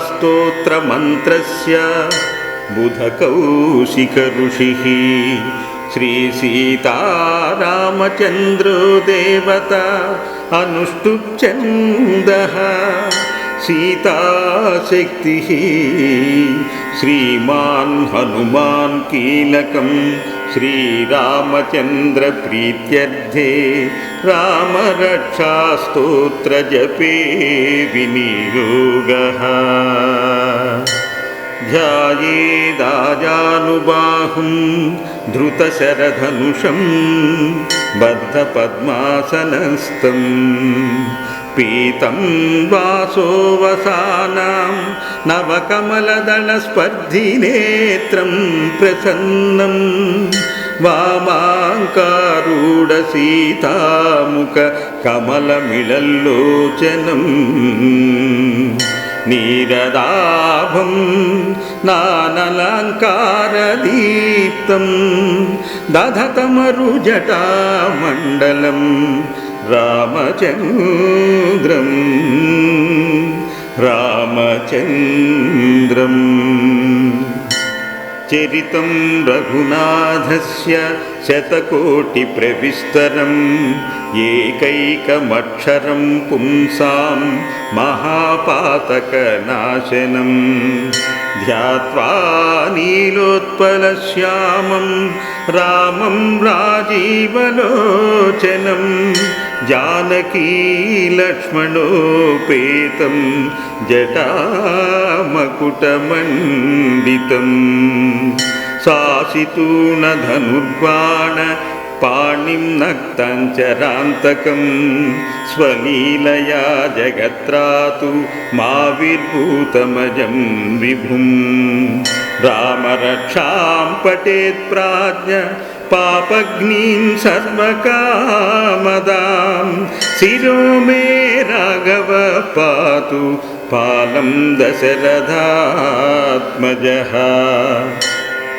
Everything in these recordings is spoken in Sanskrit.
श्रीरामरक्षास्तोत्रमन्त्रस्य बुधकौशिकऋषिः श्रीसीतारामचन्द्रो देवता अनुष्टुप्छन्दः सीताशक्तिः श्रीमान् हनुमान् कीलकं श्रीरामचन्द्रप्रीत्यर्थे रामरक्षास्तोत्रजपे विनियोगः ध्यायेदाजानुबाहुं धृतशरधनुषं बद्धपद्मासनस्थम् पीतं वासोवसानां नवकमलदलस्पर्धिनेत्रं प्रसन्नं वामाङ्कारूढसीतामुखकमलमिळल्लोचनम् नीरदाभं नानलङ्कारदीप्तं दधतमरुजटामण्डलं रामचन्द्रम् रामचन्द्रम् चरितं रघुनाथस्य शतकोटिप्रविस्तरम् एकैकमक्षरं पुंसां महापातकनाशनं ध्यात्वा नीलोत्पलश्यामं रामं राजीवलोचनं जानकीलक्ष्मणोपेतं जटामकुटमण्डितम्। सासितूणधनुर्बाण पाणिं नक्तञ्चरान्तकं स्वलीलया जगत्रातु माविर्भूतमजं विभुं रामरक्षां पठेत् प्राज्ञ पापग्नीं सर्वकामदां। शिरो मे राघव पातु पालं दशरथात्मजः।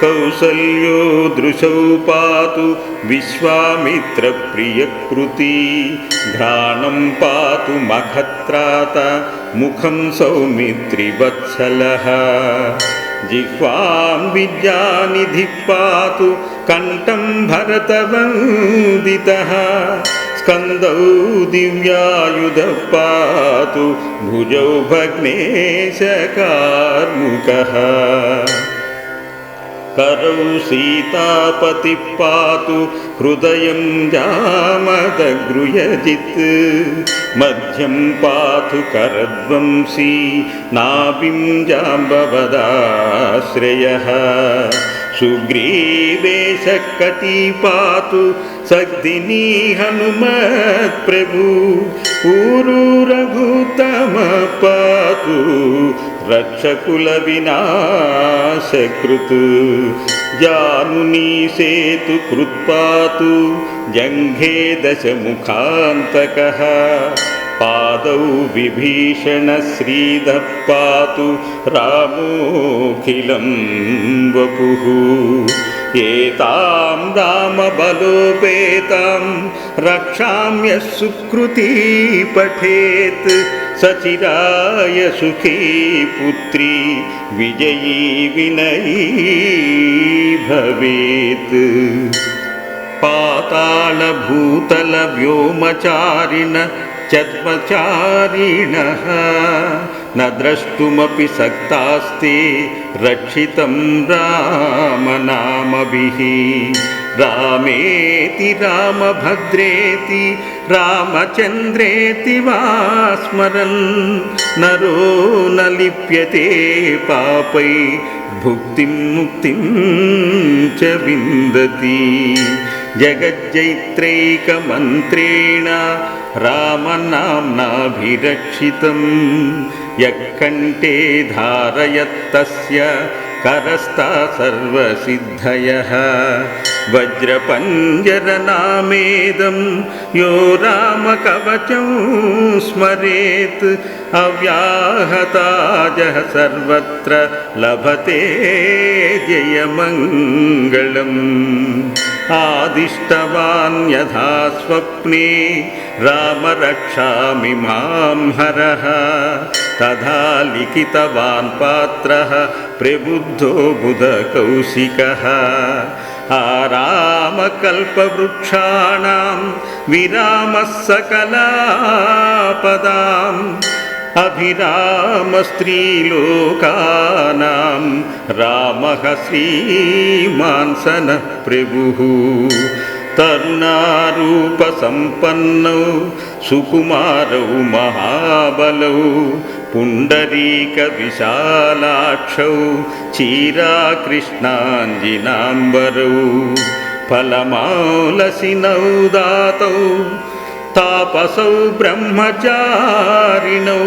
कौसल्यो दृशौ पातु विश्वामित्रप्रियकृती। घ्राणं पातु मखत्रात मुखं सौमित्रिवत्सलः। जिह्वां विद्यानिधिः पातु कण्ठं भरतवन्दितः स्कन्दौ दिव्यायुधः पातु भुजौ भग्नेशकार्मुकः। करौ सीतापतिः पातु हृदयं जामदगृयजित् मध्यं पातु करध्वंसी नाभिं जाम्बवदाश्रयः सुग्रीवेशकटी पातु सग्दिनी हनुमत्प्रभु ऊरु रघुतम पातु रक्षकुलविनाशकृत् जानुनी सेतु कृत्पातु जङ्घे दशमुखान्तकः पादौ विभीषणश्रीधः पातु रामोऽखिलं वपुः एतां रामबलोपेतां रक्षां यः सुकृती पठेत् सचिराय सुखी पुत्री विजयी विनयी भवेत्। पातालभूतलव्योमचारिण चद्मचारिणः न द्रष्टुमपि सक्तास्ति रक्षितं रामनामभिः रामेति रामभद्रेति रामचन्द्रेति वा स्मरन् नरो न लिप्यते पापै भुक्तिं मुक्तिं च विन्दति जगज्जैत्रैकमन्त्रेण रामनाम्नाभिरक्षितं यः धारयत्तस्य करस्ता सर्वसिद्धयः। वज्रपञ्जरनामेदं यो रामकवचं स्मरेत् अव्याहताजः सर्वत्र लभते जयमङ्गलम् आदिष्टवान् यथा स्वप्ने राम रक्षामि मां हरः। तथा लिखितवान् पात्रः प्रबुद्धो बुधकौशिकः। आरामकल्पवृक्षाणां विरामः सकलापदाम् अभिरामस्त्रीलोकानां रामः श्रीमांसनः प्रभुः तरुणारूपसम्पन्नौ सुकुमारौ महाबलौ पुण्डरीकविशालाक्षौ चीराकृष्णाञ्जिनाम्बरौ फलमालसिनौ दातौ तापसौ ब्रह्मचारिणौ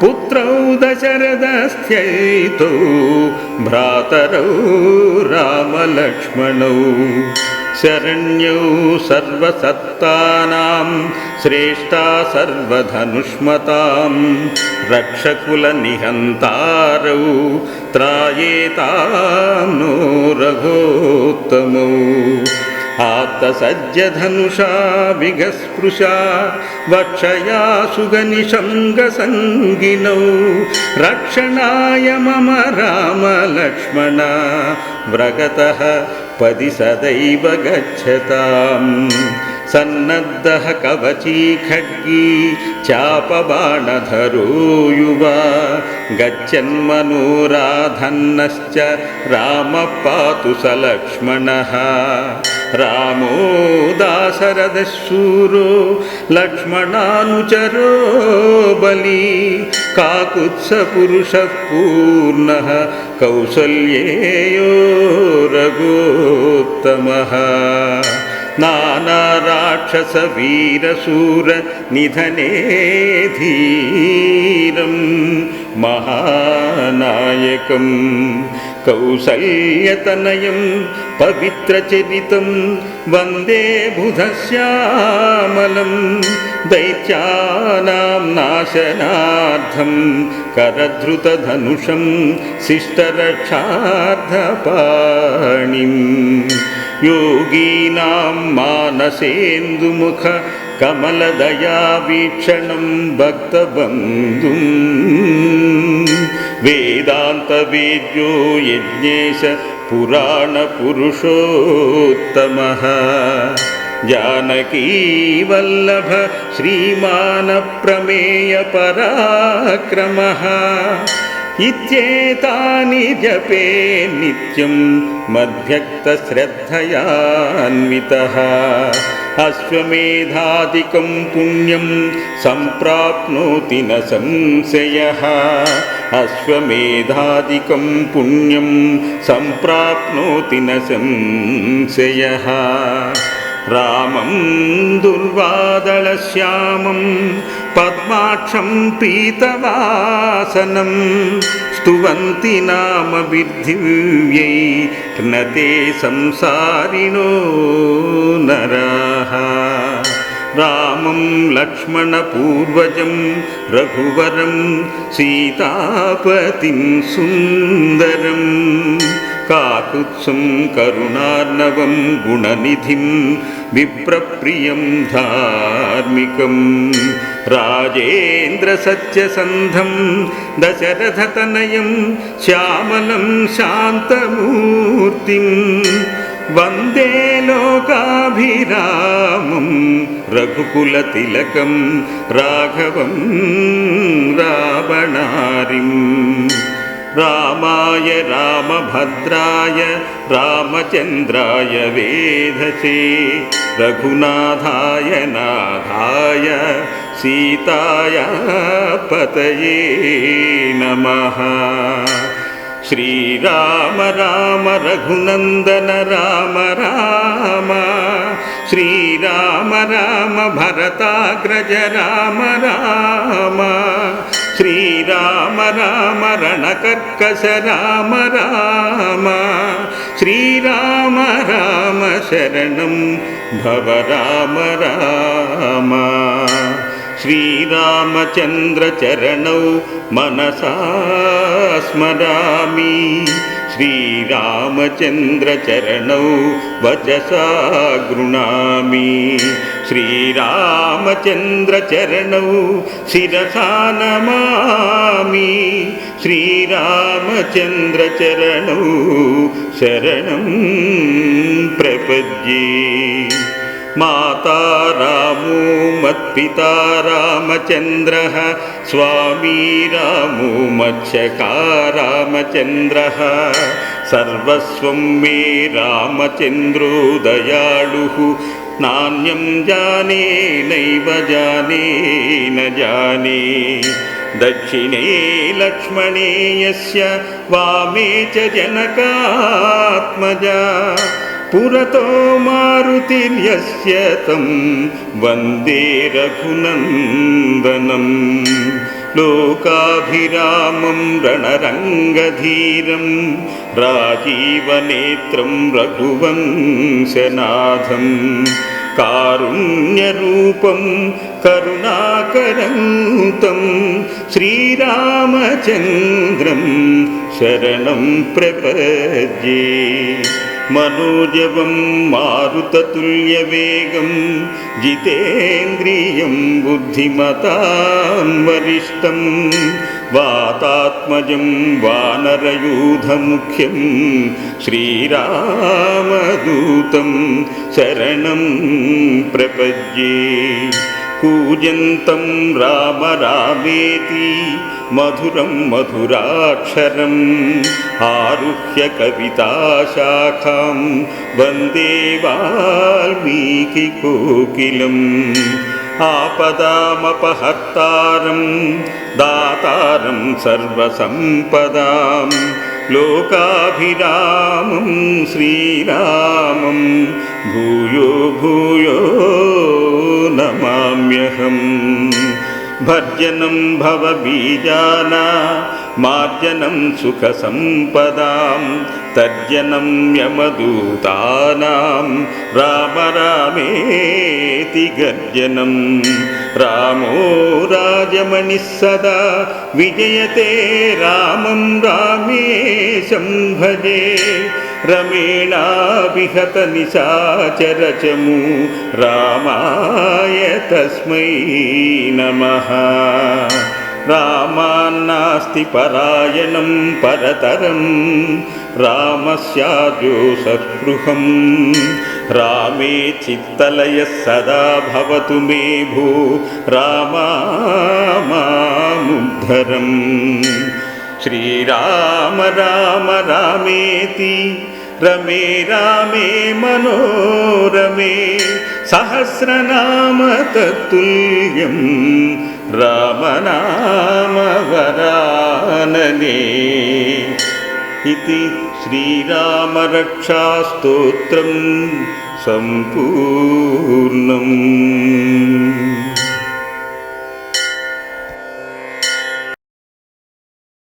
पुत्रौ दशरथस्थ्यैतौ भ्रातरौ रामलक्ष्मणौ शरण्यौ सर्वसत्तानां श्रेष्ठा सर्वधनुष्मतां रक्षकुलनिहन्तारौ त्रायेतां नो रघोत्तमौ आत्तसज्जधनुषा विगस्पृशा वक्षया सुगनिशङ्गसङ्गिनौ रक्षणाय मम रामलक्ष्मण व्रगतः पदि सदैव गच्छताम् सन्नद्धः कवची खड्गी चापबाणधरो युवा गच्छन्मनोराधन्नश्च रामः पातु स लक्ष्मणः रामो दाशरथशूरो लक्ष्मणानुचरो बली काकुत्सपुरुषः पूर्णः कौसल्येयो रघोत्तमः। नानाराक्षसवीरशूरनिधने धीरं महानायकं कौसल्यतनयं पवित्रचरितं वन्दे बुधश्यामलं दैत्यानां नाशनार्थं करधृतधनुषं शिष्टरक्षार्धपाणिम् योगीनां मानसेन्दुमुख कमलदयावीक्षणं भक्तबन्धुम् वेदान्तवेद्यो यज्ञेश पुराणपुरुषोत्तमः। जानकीवल्लभ श्रीमानप्रमेयपराक्रमः। इत्येतानि जपे नित्यं मद्भक्तश्रद्धयान्वितः। अश्वमेधादिकं पुण्यं सम्प्राप्नोति न संशयः అశ్వమేధాదికం పుణ్యం సంప్రాప్నోతి న సంశయ రామం దుర్వాదళశ్యామం పద్మాక్షం పీతవాసనం స్తువంతి నామ విద్ధివ్యై నతే సంసారిణో నరాహ रामं लक्ष्मणपूर्वजं रघुवरं सीतापतिं सुन्दरम् काकुत्सं करुणार्णवं गुणनिधिं विप्रप्रियं धार्मिकं राजेन्द्रसत्यसन्धं दशरथतनयं श्यामलं शान्तमूर्तिं वन्दे लोकाभिरामं रघुकुलतिलकं राघवं रावणारिम् रामाय रामभद्राय रामचन्द्राय वेधसे रघुनाथाय नाथाय सीताय पतये नमः శ్రీరామ రామ రఘునందన రామ రామ. శ్రీరామ రామ భరతాగ్రజ రామ రామ. శ్రీరామ రామ రణకర్కశ రామ రామ. శ్రీరామ రామ శరణం భవ రామ రామ. श्रीरामचन्द्रचरणौ मनसा स्मरामि। श्रीरामचन्द्रचरणौ वचसा गृणामि। श्रीरामचन्द्रचरणौ शिरसा नमामि। श्रीरामचन्द्रचरणौ शरणं प्रपद्ये माता रामो मत्पिता रामचन्द्रः स्वामी रामो मत्स्यका रामचन्द्रः सर्वस्वं मे रामचन्द्रो दयालुः नान्यं जाने नैव जाने न जाने दक्षिणे लक्ष्मणे यस्य वामे च जनकात्मजा पुरतो मारुतिर्यस्य तं वन्दे रघुनन्दनं। लोकाभिरामं रणरङ्गधीरं राजीवनेत्रं रघुवंशनाथं। कारुण्यरूपं करुणाकरन्तं श्रीरामचन्द्रं शरणं प्रपद्ये मनोजवं मारुततुल्यवेगं जितेन्द्रियं बुद्धिमतां वरिष्ठं वातात्मजं वानरयूधमुख्यं श्रीरामदूतं शरणं प्रपद्ये कूजन्तं राम रामेति मधुरं मधुराक्षरम् आरुह्य कविताशाखां वन्दे वाल्मीकिकोकिलम् आपदामपहर्तारं दातारं सर्वसम्पदां लोकाभिरामं श्रीरामं भूयो भूयो नमाम्यहम् भर्जनं भवबीजाना मार्जनं सुखसम्पदां तर्जनं यमदूतानां राम रामेति गर्जनं रामो राजमणिः सदा विजयते रामं रामेशं भजे రమేణాభిహత నిశాచరచము రామాయ తస్మై నమ రామాన్నాస్తి పరాయణం పరతరం రామస్యాజో సస్పృహం రామే చిత్తలయ సదా భవతు మే భూ రామాముద్ధరం శ్రీరామ రామ రామేతి रमे रामे मनोरमे सहस्रनाम तत्तुल्यं रामनामवरानने इति श्रीरामरक्षास्तोत्रं सम्पूर्णम्